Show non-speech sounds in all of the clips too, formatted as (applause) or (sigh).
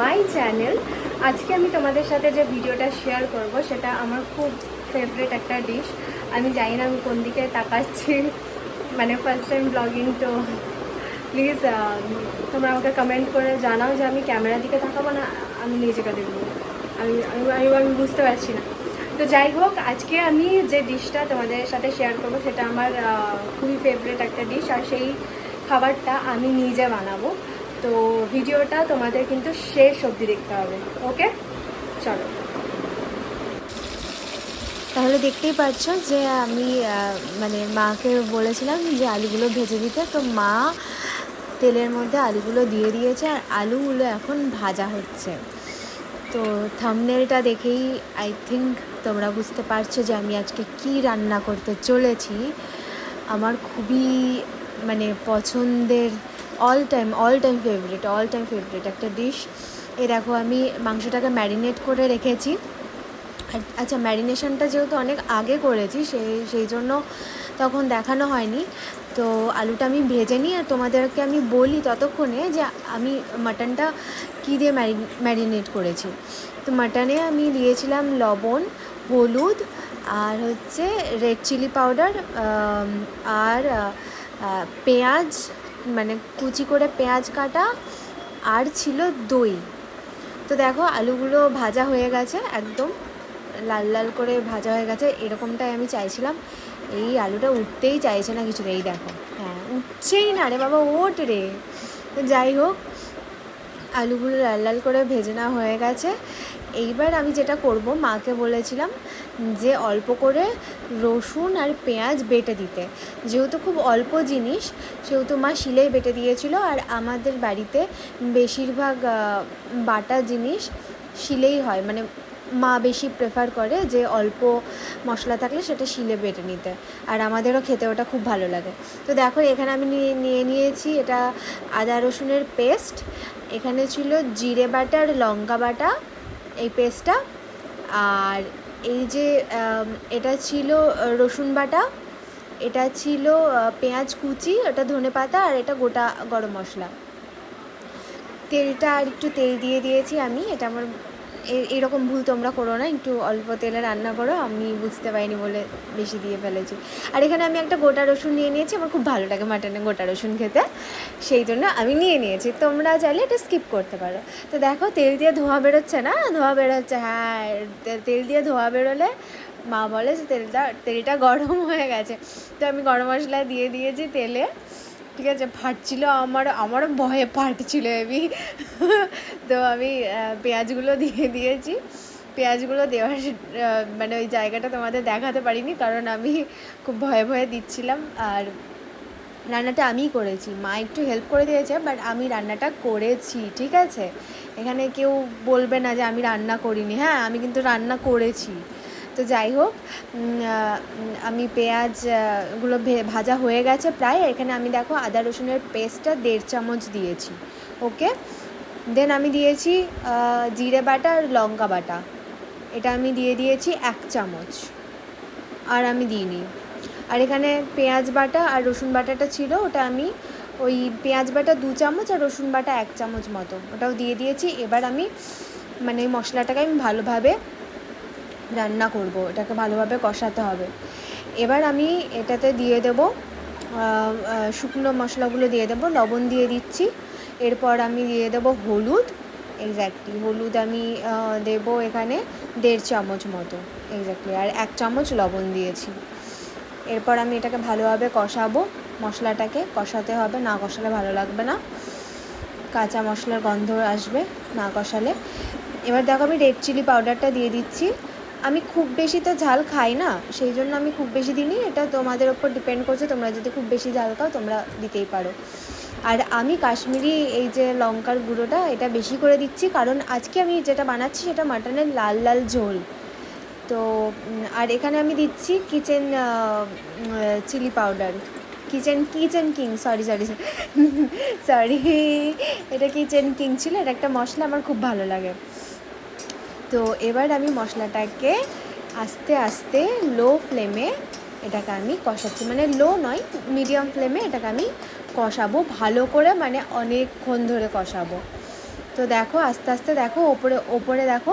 My channel. আজকে আমি তোমাদের সাথে যে ভিডিওটা শেয়ার করব, সেটা আমার খুব ফেভারিট একটা ডিশ আমি জানি না আমি কোন দিকে তাকাচ্ছি। মানে ফার্স্ট টাইম ব্লগিং তো প্লিজ তোমরা আমাকে কমেন্ট করে জানাও যে আমি ক্যামেরার দিকে তাকাবো না, আমি নিজেকে দেখব। আমি, আমি- আমি বুঝতে পারছি না। তো যাই হোক, আজকে আমি যে ডিশটা তোমাদের সাথে শেয়ার করব, সেটা আমার খুবই ফেভারিট একটা ডিশ আর সেই খাবারটা আমি নিজে বানাবো। তো ভিডিওটা তোমাদের কিন্তু শেষ অবধি দেখতে হবে, ওকে? চলো। তাহলে দেখতেই পাচ্ছ যে আমি মানে মাকে বলেছিলাম যে আলুগুলো ভেজে দিতে, তো মা তেলের মধ্যে আলুগুলো দিয়ে দিয়েছে আর আলুগুলো এখন ভাজা হচ্ছে। তো থামনেলটা দেখেই আই থিঙ্ক তোমরা বুঝতে পারছ যে আমি আজকে কি রান্না করতে চলেছি। আমার খুবই মানে পছন্দের all time all time favourite all time favourite একটা ডিশ এ দেখো, আমি মাংসটাকে ম্যারিনেট করে রেখেছি। আচ্ছা ম্যারিনেশনটা যেহেতু অনেক আগে করেছি সেই সেই জন্য তখন দেখানো হয়নি। তো আলুটা আমি ভেজে নিই, আর তোমাদেরকে আমি বলি ততক্ষণে যে আমি মাটনটা কী দিয়ে ম্যারিনেট করেছি। তো মাটনে আমি দিয়েছিলাম লবণ, হলুদ, আর হচ্ছে রেড চিলি পাউডার আর পেঁয়াজ মানে কুচি করে পেঁয়াজ কাটা আর ছিল দই। তো দেখো আলুগুলো ভাজা হয়ে গেছে, একদম লাল লাল করে ভাজা হয়ে গেছে, এরকমটাই আমি চাইছিলাম। এই আলুটা উঠতেই চাইছে না কিছু এই দেখো। হ্যাঁ উঠছেই না রে বাবা ওট রে। যাই হোক, আলুগুলো লাল লাল করে ভেজে নেওয়া হয়ে গেছে। এইবার আমি যেটা করব, মাকে বলেছিলাম যে অল্প করে রসুন আর পেঁয়াজ বেটে দিতে। যেহেতু খুব অল্প জিনিস, সেহেতু মা শিলেই বেটে দিয়েছিল। আর আমাদের বাড়িতে বেশিরভাগ বাটা জিনিস শিলেই হয়। মানে মা বেশি প্রেফার করে যে অল্প মশলা থাকলে সেটা শিলে বেটে নিতে। আর আমাদেরও খেতে ওটা খুব ভালো লাগে। তো দেখো, এখানে আমি নিয়ে নিয়ে নিয়েছি এটা আদা রসুনের পেস্ট এখানে ছিল জিরে বাটা আর লঙ্কা বাটা। এই পেস্টটা। আর এই যে এটা ছিল রসুন বাটা। এটা ছিল পেঁয়াজ কুচি এটা ধনে পাতা, আর এটা গোটা গরম মশলা। তেলটা আর একটু তেল দিয়ে দিয়েছি আমি, এটা আমার এরকম ভুল তোমরা করো না, একটু অল্প তেলে রান্না করো, আমি বুঝতে পারিনি বলে বেশি দিয়ে ফেলেছি। আর এখানে আমি একটা গোটা রসুন নিয়ে নিয়েছি, আমার খুব ভালো লাগে মাটনে গোটা রসুন খেতে, সেই জন্য আমি নিয়ে নিয়েছি। তোমরা চাইলে এটা স্কিপ করতে পারো। তো দেখো, তেল দিয়ে ধোঁয়া বেরোচ্ছে না? ধোঁয়া বেরোচ্ছে হ্যাঁ তেল দিয়ে ধোঁয়া বেরোলে মা বলে যে তেলটা তেলটা গরম হয়ে গেছে। তো আমি গরম মশলা দিয়ে দিয়েছি তেলে। ঠিক আছে, ফাটছিল আমার, আমারও ভয়ে ফাটছিল এবি তো আমি পেঁয়াজগুলো দিয়ে দিয়েছি। পেঁয়াজগুলো দেওয়ার মানে ওই জায়গাটা তোমাদের দেখাতে পারিনি, কারণ আমি খুব ভয়ে ভয়ে দিচ্ছিলাম। আর রান্নাটা আমিই করেছি। মা একটু হেল্প করে দিয়েছে বাট আমি রান্নাটা করেছি, ঠিক আছে? এখানে কেউ বলবে না যে আমি রান্না করিনি। হ্যাঁ আমি কিন্তু রান্না করেছি। তো যাই হোক আমি পেঁয়াজ আহ, গুলো ভে- ভাজা হয়ে গেছে প্রায়। এখানে আমি দেখো আদা রসুনের পেস্টটা দেড় চামচ দিয়েছি ওকে? দেন আমি দিয়েছি জিরে বাটা আর লঙ্কা বাটা। এটা আমি দিয়ে দিয়েছি এক চামচ। আর আমি দিইনি। আর এখানে পেঁয়াজ বাটা আর রসুন বাটাটা ছিল ওটা আমি ওই পেঁয়াজ বাটা দু চামচ আর রসুন বাটা এক চামচ মতো। ওটাও দিয়ে দিয়েছি। এবার আমি মানে এই মশলাটাকে আমি ভালোভাবে রান্না করব, এটাকে ভালোভাবে কষাতে হবে। এবার আমি এটাতে দিয়ে দেবো শুকনো মশলাগুলো দিয়ে দেবো, লবণ দিয়ে দিচ্ছি। এরপর আমি দিয়ে দেবো হলুদ এক্স্যাক্টলি হলুদ আমি দেবো এখানে দেড় চামচ মতো এক্স্যাক্টলি আর এক চামচ লবণ দিয়েছি। এরপর আমি এটাকে ভালোভাবে কষাবো, মশলাটাকে কষাতে হবে, না কষালে ভালো লাগবে না। কাঁচা মশলার গন্ধ আসবে না কষালে। এবার দেখো আমি রেড চিলি পাউডারটা দিয়ে দিচ্ছি। আমি খুব বেশি তো ঝাল খাই না, সেই জন্য আমি খুব বেশি দিইনি এটা তোমাদের ওপর ডিপেন্ড করছে, তোমরা যদি খুব বেশি ঝাল খাও তোমরা দিতেই পারো। আর আমি কাশ্মীরি এই যে লঙ্কার গুঁড়োটা এটা বেশি করে দিচ্ছি, কারণ আজকে আমি যেটা বানাচ্ছি সেটা মাটনের লাল লাল ঝোল। তো আর এখানে আমি দিচ্ছি kitchen chili powder. Kitchen kitchen king sorry sorry sorry এটা কিচেন কিং ছিল, এটা একটা মশলা, আমার খুব ভালো লাগে। তো এবার আমি মশলাটাকে আস্তে আস্তে লো ফ্লেমে এটাকে আমি কষাচ্ছি। মানে লো নয় মিডিয়াম ফ্লেমে এটাকে আমি কষাবো, ভালো করে মানে অনেকক্ষণ ধরে কষাবো। তো দেখো, আস্তে আস্তে দেখো, ওপরে ওপরে দেখো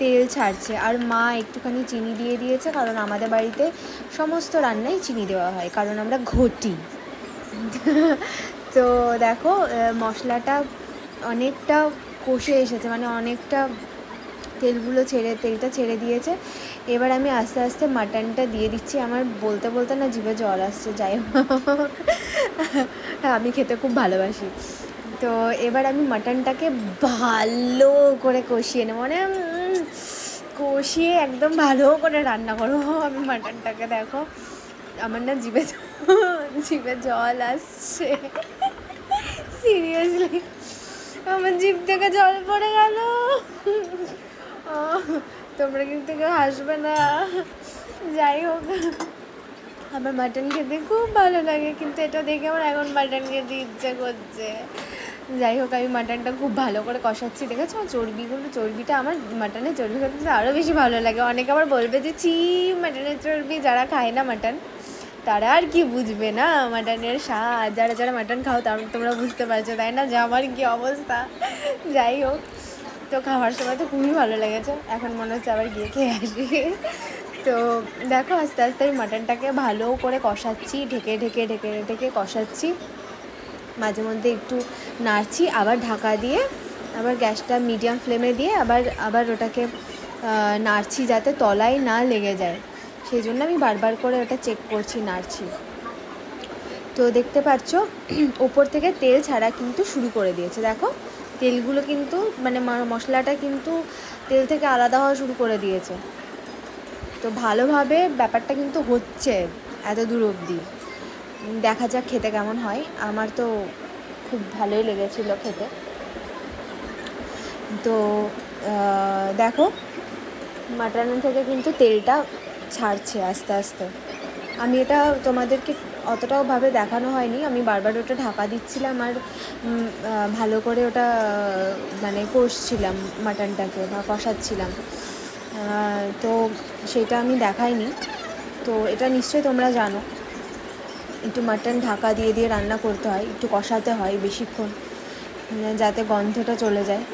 তেল ছাড়ছে। আর মা একটুখানি চিনি দিয়ে দিয়েছে, কারণ আমাদের বাড়িতে সমস্ত রান্নাই চিনি দেওয়া হয়, কারণ আমরা ঘটি। তো দেখো মশলাটা অনেকটা কষে এসেছে মানে অনেকটা তেলগুলো ছেড়ে, তেলটা ছেড়ে দিয়েছে। এবার আমি আস্তে আস্তে মাটনটা দিয়ে দিচ্ছি। আমার বলতে বলতে না জিভে জল আসছে, যাই হোক। আমি খেতে খুব ভালোবাসি। তো এবার আমি মাটনটাকে ভালো করে কষিয়ে নেব। মানে কষিয়ে একদম ভালো করে রান্না করব আমি মাটনটাকে, দেখো। আমার না জিভে জিভে জল আসছে। সিরিয়াসলি আমার জিভ থেকে জল পড়ে গেল। তোমরা কিন্তু কেউ হাসবে না। যাই হোক, আমার মাটন খেতে খুব ভালো লাগে, কিন্তু এটা দেখে আমার এখন মাটন খেতে ইচ্ছে করছে। যাই হোক, আমি মাটনটা খুব ভালো করে কষাচ্ছি, দেখেছ? চর্বিগুলো, চর্বিটা আমার মাটনের চর্বি খেতে আরও বেশি ভালো লাগে। অনেকে আবার বলবে যে, ছি মাটনের চর্বি, যারা খায় না মাটন তারা আর কি বুঝবে না? মাটনের স্বাদ, যারা যারা মাটন খাও তার তোমরা বুঝতে পারছ, তাই না? যে আমার কি অবস্থা? যাই হোক তো খাওয়ার সময় তো খুবই ভালো লেগেছে। এখন মনে হচ্ছে আবার গিয়ে খেয়ে আসি। তো দেখো আস্তে আস্তে আমি মাটনটাকে ভালো করে কষাচ্ছি, ঢেকে ঢেকে ঢেকে ঢেকে কষাচ্ছি। মাঝে মধ্যে একটু নাড়ছি, আবার ঢাকা দিয়ে, আবার গ্যাসটা মিডিয়াম ফ্লেমে দিয়ে আবার আবার ওটাকে নাড়ছি যাতে তলায় না লেগে যায়। সেই জন্য আমি বারবার করে ওটা চেক করছি, নাড়ছি। তো দেখতে পাচ্ছ, (clears throat) ওপর থেকে তেল ছাড়া কিন্তু শুরু করে দিয়েছে। দেখো তেলগুলো কিন্তু মানে মশলাটা কিন্তু তেল থেকে আলাদা হওয়া শুরু করে দিয়েছে। তো ভালোভাবে ব্যাপারটা কিন্তু হচ্ছে এত দূর অবধি। দেখা যাক খেতে কেমন হয়। আমার তো খুব ভালোই লেগেছিলো খেতে। তো দেখো, মাটন থেকে কিন্তু তেলটা ছাড়ছে আস্তে আস্তে। আমি এটা তোমাদেরকে অতটাও ভাবে দেখানো হয়নি। আমি বারবার ওটা ঢাকা দিচ্ছিলাম আর ভালো করে ওটা মানে কষছিলাম মাটনটাকে বা কষাচ্ছিলাম। তো সেটা আমি দেখাইনি। তো এটা নিশ্চয়ই তোমরা জানো। একটু মাটন ঢাকা দিয়ে দিয়ে রান্না করতে হয়, একটু কষাতে হয় বেশিক্ষণ যাতে গন্ধটা চলে যায়।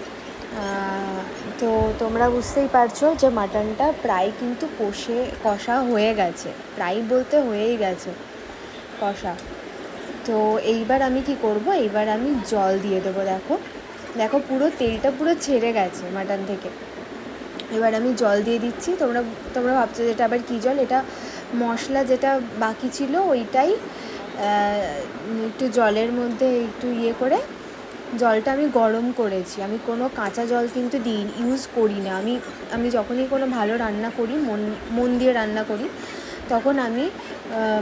তো তোমরা বুঝতেই পারছ যে মাটনটা প্রায় কিন্তু কষে, কষা হয়ে গেছে। প্রায় বলতে হয়েই গেছে। কষা। তো এইবার আমি কি করব? এইবার আমি জল দিয়ে দেবো, দেখো। দেখো, পুরো তেলটা পুরো ছেড়ে গেছে মাটন থেকে। এবার আমি জল দিয়ে দিচ্ছি। তোমরা তোমরা ভাবছ যে এটা আবার কী জল? এটা মশলা যেটা বাকি ছিল ওইটাই একটু জলের মধ্যে একটু ইয়ে করে জলটা আমি গরম করেছি। আমি কোনো কাঁচা জল কিন্তু দিই, ইউজ করি না। আমি আমি যখনই কোনো ভালো রান্না করি, মন মন দিয়ে রান্না করি তখন আমি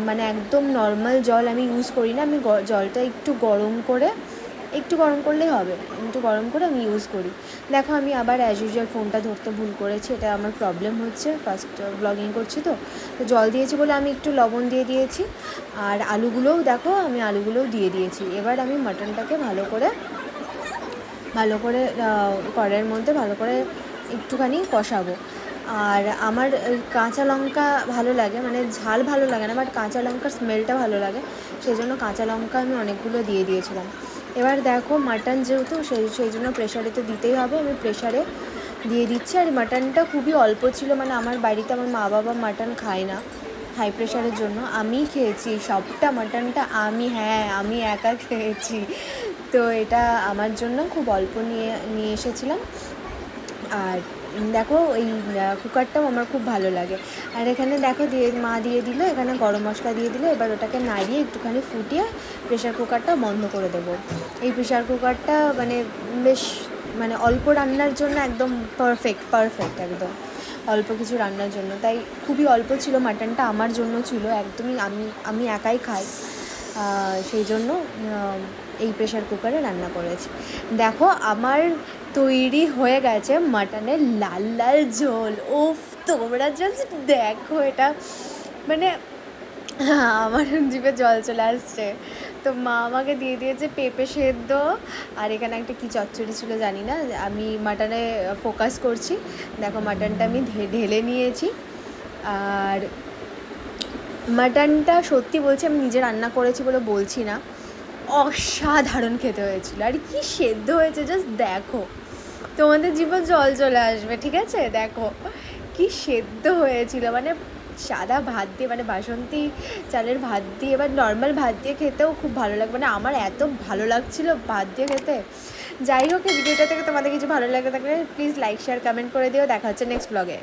মানে একদম নর্মাল জল আমি ইউজ করি না। আমি জলটা একটু গরম করে, একটু গরম করলেই হবে। একটু গরম করে আমি ইউজ করি। দেখো, আমি আবার অ্যাজ ইউজুয়াল ফোনটা ধরতে ভুল করেছি, এটা আমার প্রবলেম হচ্ছে। ফার্স্ট ব্লগিং করছি তো। তো জল দিয়েছি বলে আমি একটু লবণ দিয়ে দিয়েছি। আর আলুগুলোও দেখো, আমি আলুগুলোও দিয়ে দিয়েছি। এবার আমি মাটনটাকে ভালো করে ভালো করে কড়াইয়ের মধ্যে ভালো করে একটুখানি কষাবো। আর আমার কাঁচা লঙ্কা ভালো লাগে মানে ঝাল ভালো লাগে না বাট কাঁচা লঙ্কার স্মেলটা ভালো লাগে সেই জন্য কাঁচা লঙ্কা আমি অনেকগুলো দিয়ে দিয়েছিলাম। এবার দেখো মাটন যেহেতু, সেই সেই জন্য প্রেশারে তো দিতেই হবে, আমি প্রেশারে দিয়ে দিচ্ছি। আর মাটনটা খুবই অল্প ছিল মানে আমার বাড়িতে আমার মা বাবা মাটন খায় না হাই প্রেশারের জন্য। আমি খেয়েছি সবটা মাটনটা আমি হ্যাঁ আমি একা খেয়েছি। তো এটা আমার জন্য খুব অল্প নিয়ে নিয়ে এসেছিলাম। আর দেখো এই কুকারটাও আমার খুব ভালো লাগে। আর এখানে দেখো দিয়ে মা দিয়ে দিল, এখানে গরম মশলা দিয়ে দিল, এবার ওটাকে নাড়িয়ে একটুখানি ফুটিয়ে প্রেশার কুকারটা বন্ধ করে দেবো। এই প্রেশার কুকারটা মানে বেশ মানে অল্প রান্নার জন্য একদম পারফেক্ট পারফেক্ট একদম। অল্প কিছু রান্নার জন্য। তাই খুবই অল্প ছিল মাটনটা আমার জন্য ছিল, একদমই আমি আমি একাই খাই। সেই জন্য এই প্রেশার কুকারে রান্না করেছি। দেখো, আমার তৈরি হয়ে গেছে মাটনের লাল লাল ঝোল। উফ, তোমরা জাস্ট দেখো এটা। মানে আমার জিভে জল চলে আসছে। তো মা আমাকে দিয়ে দিয়েছে পেঁপে সেদ্ধ। আর এখানে একটা কি চচ্চড়ি ছিল জানি না, আমি মাটনে ফোকাস করছি। দেখো, মাটনটা আমি ঢেলে নিয়েছি। আর মাটনটা সত্যি বলছি, আমি নিজে রান্না করেছি বলে বলছি না। অসাধারণ খেতে হয়েছিল। আর কি সেদ্ধ হয়েছে জাস্ট দেখো। তোমাদের জীবন জল চলে আসবে, ঠিক আছে? দেখো, কি সেদ্ধ হয়েছিল। মানে সাদা ভাত দিয়ে মানে বাসন্তী চালের ভাত দিয়ে, বা নর্মাল ভাত দিয়ে খেতেও খুব ভালো লাগে। মানে আমার এত ভালো লাগছিল ভাত দিয়ে খেতে। যাই হোক, এই ভিডিওটা থেকে তোমাদের কিছু ভালো লাগে থাকলে প্লিজ লাইক শেয়ার কমেন্ট করে দিও। দেখা হচ্ছে নেক্সট ব্লগে